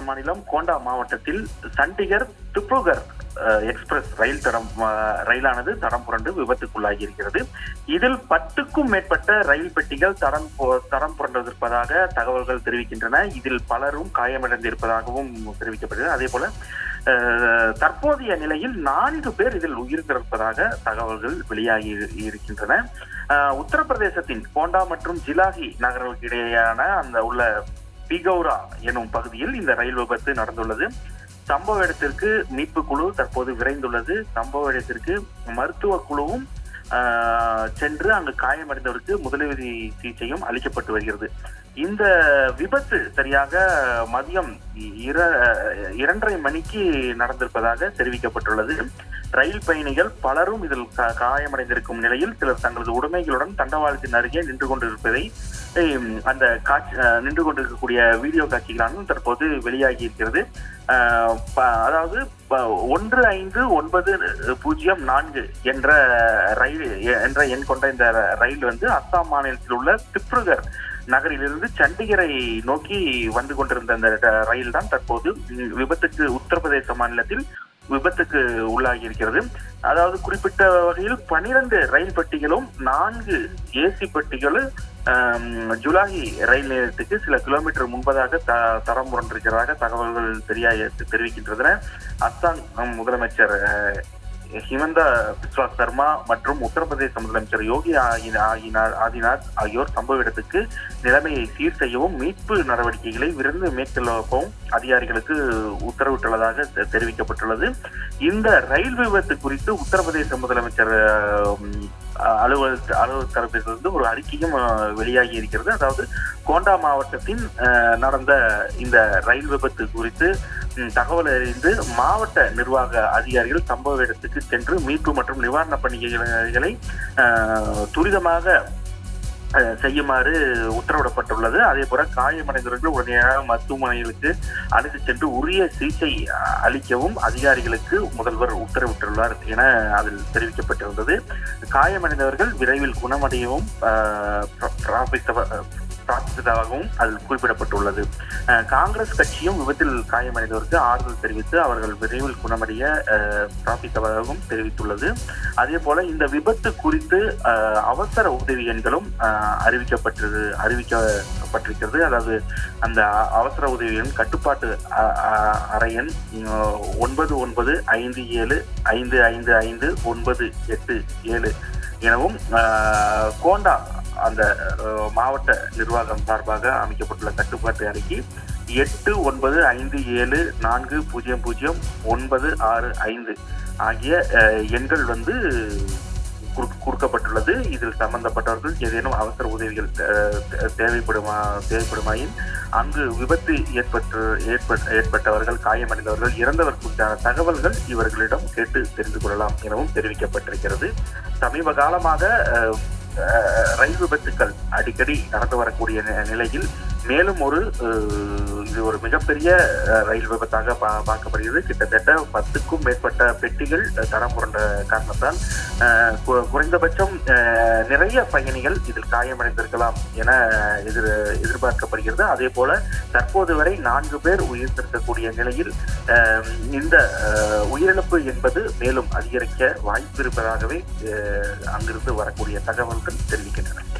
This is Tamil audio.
உத்தரப்பிரதேச மாநிலம் கோண்டா மாவட்டத்தில் சண்டிகர் திப்ருகர் எக்ஸ்பிரஸ் ரயில் தடம் ரயிலானது தடம் புரண்டு விபத்துக்குள்ளாகி இருக்கிறது இதில் பத்துக்கும் மேற்பட்ட ரயில் பெட்டிகள் தடம் தடம் புரண்டிருப்பதாக தகவல்கள் தெரிவிக்கின்றன. இதில் பலரும் காயமடைந்திருப்பதாகவும் தெரிவிக்கப்படுகிறது. அதே போல தற்போதைய நிலையில் நான்கு பேர் இதில் உயிரிழந்திருப்பதாக தகவல்கள் வெளியாகி இருக்கின்றன. உத்தரப்பிரதேசத்தின் கோண்டா மற்றும் ஜிலாகி நகர்களுக்கு இடையேயான அந்த உள்ள பிகௌரா எனும் பகுதியில் இந்த ரயில் விபத்து நடந்துள்ளது. சம்பவ இடத்திற்கு மீட்பு குழு தற்போது விரைந்துள்ளது. சம்பவ இடத்திற்கு மருத்துவ குழுவும் சென்று அங்கு காயமடைந்தவருக்கு முதலுதவி சிகிச்சையும் அளிக்கப்பட்டு வருகிறது. இந்த விபத்து சரியாக மதியம் இர- இரண்டரை மணிக்கு நடந்திருப்பதாக தெரிவிக்கப்பட்டுள்ளது. ரயில் பயணிகள் பலரும் இதில் காயமடைந்திருக்கும் நிலையில் சிலர் தங்களது உடைமைகளுடன் தண்டவாளத்தின் அருகே நின்று கொண்டிருப்பதை அந்த காட்சி நின்று கொண்டிருக்கக்கூடிய வீடியோ காட்சிகளானது தற்போது வெளியாகி இருக்கிறது. ப- அதாவது ஒன்று ஐந்து ஒன்பது பூஜ்ஜியம் நான்கு என்ற ரயில் என்ற எண் கொண்ட இந்த ரயில் வந்து அஸ்ஸாம் மாநிலத்தில் உள்ள திப்ருகர் நகரிலிருந்து சண்டிகரை நோக்கி வந்து கொண்டிருந்த அந்த ரயில் தான் தற்போது விபத்துக்கு உத்தரப்பிரதேச மாநிலத்தில் விபத்துக்கு உள்ளாகி இருக்கிறது அதாவது குறிப்பிட்ட வகையில் பனிரெண்டு ரயில் பெட்டிகளும் நான்கு ஏசி பெட்டிகளும் ஜுலாகி ரயில் நிலையத்துக்கு சில கிலோமீட்டர் முன்பதாக த தரம் முரண்டிருக்கிறதாக தகவல்கள் தெரிய தெரிவிக்கின்றன. அஸ்ஸாம் முதலமைச்சர் ஹிமந்த பிஸ்வா சர்மா மற்றும் உத்தரப்பிரதேச முதலமைச்சர் யோகி ஆகினார் ஆதிநாத் ஆகியோர் சம்பவ இடத்துக்கு நிலைமையை சீர் செய்யவும் மீட்பு நடவடிக்கைகளை விரைந்து மேற்கொள்ளவும் அதிகாரிகளுக்கு உத்தரவிட்டுள்ளதாக தெ- தெரிவிக்கப்பட்டுள்ளது. இந்த ரயில் விபத்து குறித்து உத்தரப்பிரதேச முதலமைச்சர் அலுவலக அலுவலக தரப்பிலிருந்து ஒரு அறிக்கையும் வெளியாகி இருக்கிறது. அதாவது கோண்டா மாவட்டத்தின் நடந்த இந்த ரயில் விபத்து குறித்து தகவல் அறிந்து மாவட்ட நிர்வாக அதிகாரிகள் சம்பவ இடத்துக்கு சென்று மீட்பு மற்றும் நிவாரண பணிகளை துரிதமாக செய்யுமாறு உத்தரவிடப்பட்டுள்ளது. அதே போல காயமடைந்தவர்கள் உடனடியாக மருத்துவமனைகளுக்கு அழைத்து சென்று உரிய சிகிச்சை அளிக்கவும் அதிகாரிகளுக்கு முதல்வர் உத்தரவிட்டுள்ளார் என அதில் தெரிவிக்கப்பட்டிருந்தது. காயமடைந்தவர்கள் விரைவில் குணமடையவும் அஹ், பிரார்த்தித்ததாகவும் அதில் குறிப்பிடப்பட்டுள்ளது காங்கிரஸ் கட்சியும் விபத்தில் காயமடைந்தவருக்கு ஆறுதல் தெரிவித்து அவர்கள் விரைவில் குணமடைய பிரார்த்தித்ததாகவும் தெரிவித்துள்ளது. அதே போல இந்த விபத்து குறித்து அவசர உதவி எண்களும் அறிவிக்கப்பட்டது அறிவிக்கப்பட்டிருக்கிறது. அதாவது அந்த அவசர உதவி எண் கட்டுப்பாட்டு அ- ஒன்பது ஒன்பது ஐந்து ஏழு ஐந்து ஐந்து ஐந்து ஒன்பது எட்டு ஏழு எனவும் கோண்டா அந்த மாவட்ட நிர்வாகம் சார்பாக அமைக்கப்பட்டுள்ள கட்டுப்பாட்டு அறைக்கு எட்டு ஒன்பது ஐந்து ஏழு நான்கு பூஜ்ஜியம் பூஜ்ஜியம் ஒன்பது ஆறு ஐந்து ஆகிய எண்கள் வந்து கொடுக்கப்பட்டுள்ளது இதில் சம்பந்தப்பட்டவர்கள் ஏதேனும் அவசர உதவிகள் தே- தேவைப்படுமா தேவைப்படுமாயின் அங்கு விபத்து ஏற்பட்டு ஏற்பட்- ஏற்பட்டவர்கள் காயமடைந்தவர்கள் இறந்தவர் குறித்தான தகவல்கள் இவர்களிடம் கேட்டு தெரிந்து கொள்ளலாம் எனவும் தெரிவிக்கப்பட்டிருக்கிறது. சமீப காலமாக ரயில் விபத்துக்கள் அடிக்கடி நடந்து வரக்கூடிய நிலையில் மேலும் ஒரு இது ஒரு மிகப்பெரிய ரயில் விபத்தாக பா- பார்க்கப்படுகிறது. கிட்டத்தட்ட பத்துக்கும் மேற்பட்ட பெட்டிகள் தரம் புரண்ட காரணத்தால் கு- குறைந்தபட்சம் நிறைய பயணிகள் இதில் காயமடைந்திருக்கலாம் என எதிர் எதிர்பார்க்கப்படுகிறது. அதே போல தற்போது வரை நான்கு பேர் உயிர்த்திருக்கக்கூடிய நிலையில் இந்த உயிரிழப்பு என்பது மேலும் அதிகரிக்க வாய்ப்பு இருப்பதாகவே அங்கிருந்து வரக்கூடிய தகவல்கள் தெரிவிக்கின்றன.